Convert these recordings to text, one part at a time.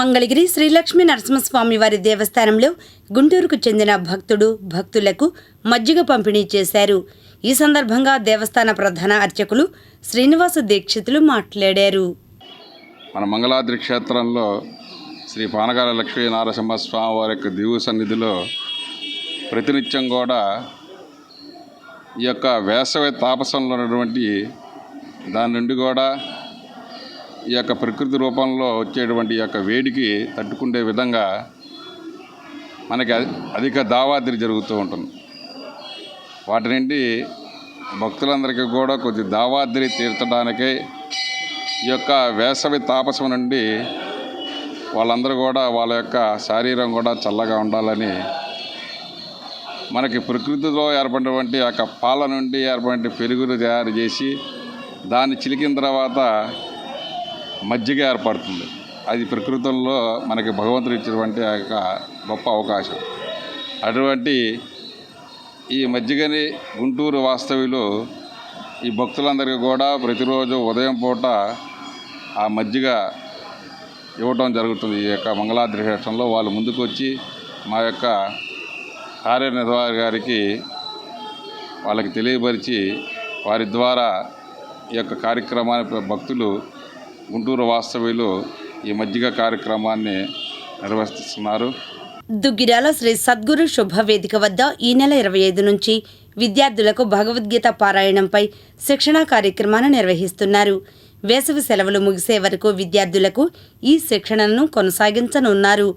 మంగళగిరి శ్రీలక్ష్మీ నరసింహస్వామి వారి దేవస్థానంలో గుంటూరుకు చెందిన భక్తుడు భక్తులకు మజ్జిగ పంపిణీ చేశారు. ఈ సందర్భంగా దేవస్థాన ప్రధాన అర్చకులు శ్రీనివాస దీక్షితులు మాట్లాడారు. మన మంగళాద్రి క్షేత్రంలో శ్రీ పానగాల లక్ష్మీ నారసింహ స్వామి వారి యొక్క దివు సన్నిధిలో ప్రతినిత్యం కూడా ఈ యొక్క వేసవి తాపసంలో ఉన్నటువంటి దాని నుండి కూడా ఈ యొక్క ప్రకృతి రూపంలో వచ్చేటువంటి ఈ యొక్క వేడికి తట్టుకునే విధంగా మనకి అధిక దావాదిరి జరుగుతూ ఉంటుంది. వాటి నుండి భక్తులందరికీ కూడా కొద్ది దావాదిరి తీర్చడానికై ఈ యొక్క వేసవి తాపసం నుండి వాళ్ళందరూ కూడా వాళ్ళ యొక్క శారీరం కూడా చల్లగా ఉండాలని మనకి ప్రకృతిలో ఏర్పడినటువంటి ఆ యొక్క పాల నుండి ఏర్పడిన పెరుగులు తయారు చేసి దాన్ని చిలికిన తర్వాత మజ్జిగ ఏర్పడుతుంది. అది ప్రకృతుల్లో మనకి భగవంతుడు ఇచ్చినటువంటి ఆ యొక్క గొప్ప అవకాశం. అటువంటి ఈ మజ్జిగని గుంటూరు వాస్తవ్యులు ఈ భక్తులందరికీ కూడా ప్రతిరోజు ఉదయం పూట ఆ మజ్జిగ ఇవ్వటం జరుగుతుంది. ఈ యొక్క మంగళాద్రి క్షేత్రంలో వాళ్ళు ముందుకు వచ్చి మా యొక్క కార్యనిర్వాహక గారికి వాళ్ళకి తెలియపరిచి వారి ద్వారా ఈ యొక్క కార్యక్రమాన్ని భక్తులు గుంటూరు వాస్తవ్యులు ఈ మజ్జిగ కార్యక్రమాన్ని నిర్వహిస్తున్నారు. దుగ్గిరాల శ్రీ సద్గురు శుభవేదిక వద్ద ఈ నెల ఇరవై ఐదు నుంచి విద్యార్థులకు భగవద్గీత పారాయణంపై శిక్షణా కార్యక్రమాన్ని నిర్వహిస్తున్నారు. వేసవి సెలవులు ముగిసే వరకు విద్యార్థులకు ఈ శిక్షణను కొనసాగించనున్నారు.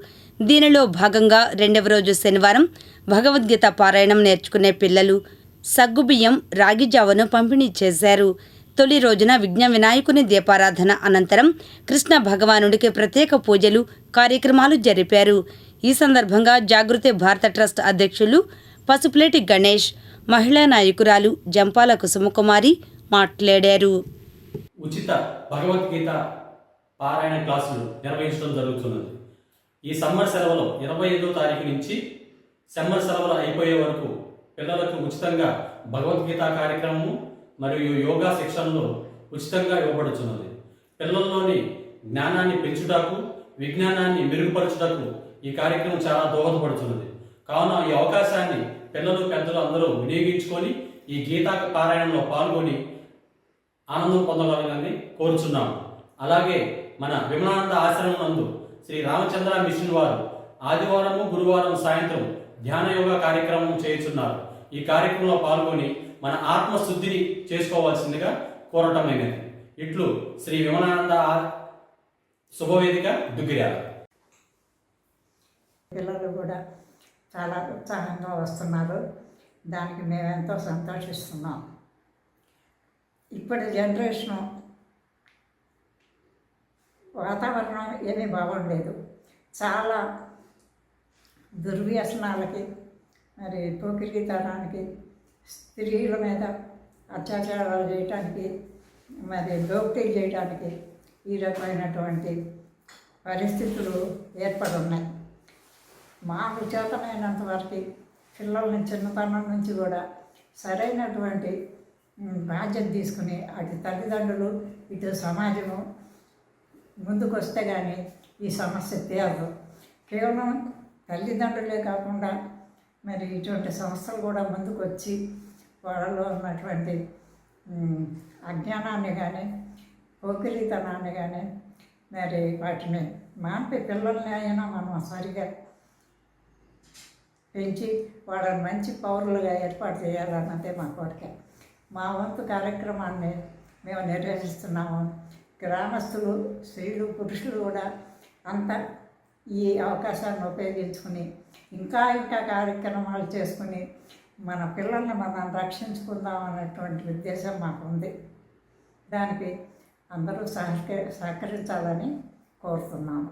దీనిలో భాగంగా రెండవ రోజు శనివారం భగవద్గీత పారాయణం నేర్చుకునే పిల్లలు సగ్గుబియ్యం రాగి జావను పంపిణీ చేశారు. తొలి రోజున విఘ్న వినాయకుని దీపారాధన అనంతరం కృష్ణ భగవానుడికి ప్రత్యేక పూజలు కార్యక్రమాలు జరిపారు. ఈ సందర్భంగా జాగృతి భారత ట్రస్ట్ అధ్యక్షులు పసుపులేటి గణేష్ మహిళా నాయకురాలు జంపాల కుసుమకుమారి మాట్లాడారు. ఉచిత భగవద్గీత పారాయణ క్లాసులు నిర్వహించడం జరుగుతున్నది. ఈ సమ్మర్ సెలవులో ఇరవై ఐదో తారీఖు నుంచి సమ్మర్ సెలవులు అయిపోయే వరకు పిల్లలకు ఉచితంగా భగవద్గీత కార్యక్రమము మరియు యోగా శిక్షణలు ఉచితంగా ఇవ్వబడుచున్నది. పిల్లల్లోని జ్ఞానాన్ని పెంచుటకు విజ్ఞానాన్ని మెరుగుపరచుటకు ఈ కార్యక్రమం చాలా దోహదపడుతున్నది కావున ఈ అవకాశాన్ని పిల్లలు పెద్దలు అందరూ వినియోగించుకొని ఈ గీతా పారాయణంలో పాల్గొని ఆనందం పొందగలగాలని కోరుచున్నాము. అలాగే మన విమలానంద ఆశ్రమం నందు శ్రీ రామచంద్ర మిషన్ వారు ఆదివారము గురువారం సాయంత్రం ధ్యాన యోగా కార్యక్రమం చేయుచున్నారు. ఈ కార్యక్రమంలో పాల్గొని మన ఆత్మశుద్ధిని చేసుకోవాల్సిందిగా కోరటమైనది. ఇట్లు శ్రీ విమలానంద శుభవేదిక దుగ్గిరాల పిల్లలు కూడా చాలా ఉత్సాహంగా వస్తున్నారు. దానికి మేమెంతో సంతోషిస్తున్నాం. ఇప్పటి జనరేషను వాతావరణం ఏమీ బాగుండలేదు. చాలా దుర్వ్యసనాలకి మరి పోకిరితనానికి స్త్రీల మీద అత్యాచారాలు చేయటానికి మరి దోపిడీ చేయడానికి ఈ రకమైనటువంటి పరిస్థితులు ఏర్పడి ఉన్నాయి మాకు చేతనైనంత వరకు పిల్లల్ని చిన్నతనం నుంచి కూడా సరైనటువంటి బాధ్యత తీసుకుని అటు తల్లిదండ్రులు ఇటు సమాజము ముందుకు వస్తే కానీ ఈ సమస్య తీరదు. కేవలం తల్లిదండ్రులే కాకుండా మరి ఇటువంటి సంస్థలు కూడా ముందుకు వచ్చి వాళ్ళలో ఉన్నటువంటి అజ్ఞానాన్ని కానీ పోకిరితనాన్ని కానీ మరి వాటిని మాపి పిల్లల్ని అయినా మనం సరిగా పెంచి వాళ్ళని మంచి పౌరులుగా ఏర్పాటు చేయాలన్నదే మా కోరిక. మా వంతు కార్యక్రమాన్ని మేము నిర్వహిస్తున్నాము. గ్రామస్తులు స్త్రీలు పురుషులు కూడా అంతా ఈ అవకాశాన్ని ఉపయోగించుకుని ఇంకా ఇంకా కార్యక్రమాలు చేసుకుని మన పిల్లల్ని మనం రక్షించుకుందాం అనేటువంటి ఉద్దేశం మాకు ఉంది దానికి అందరూ సహక సహకరించాలని కోరుతున్నాము.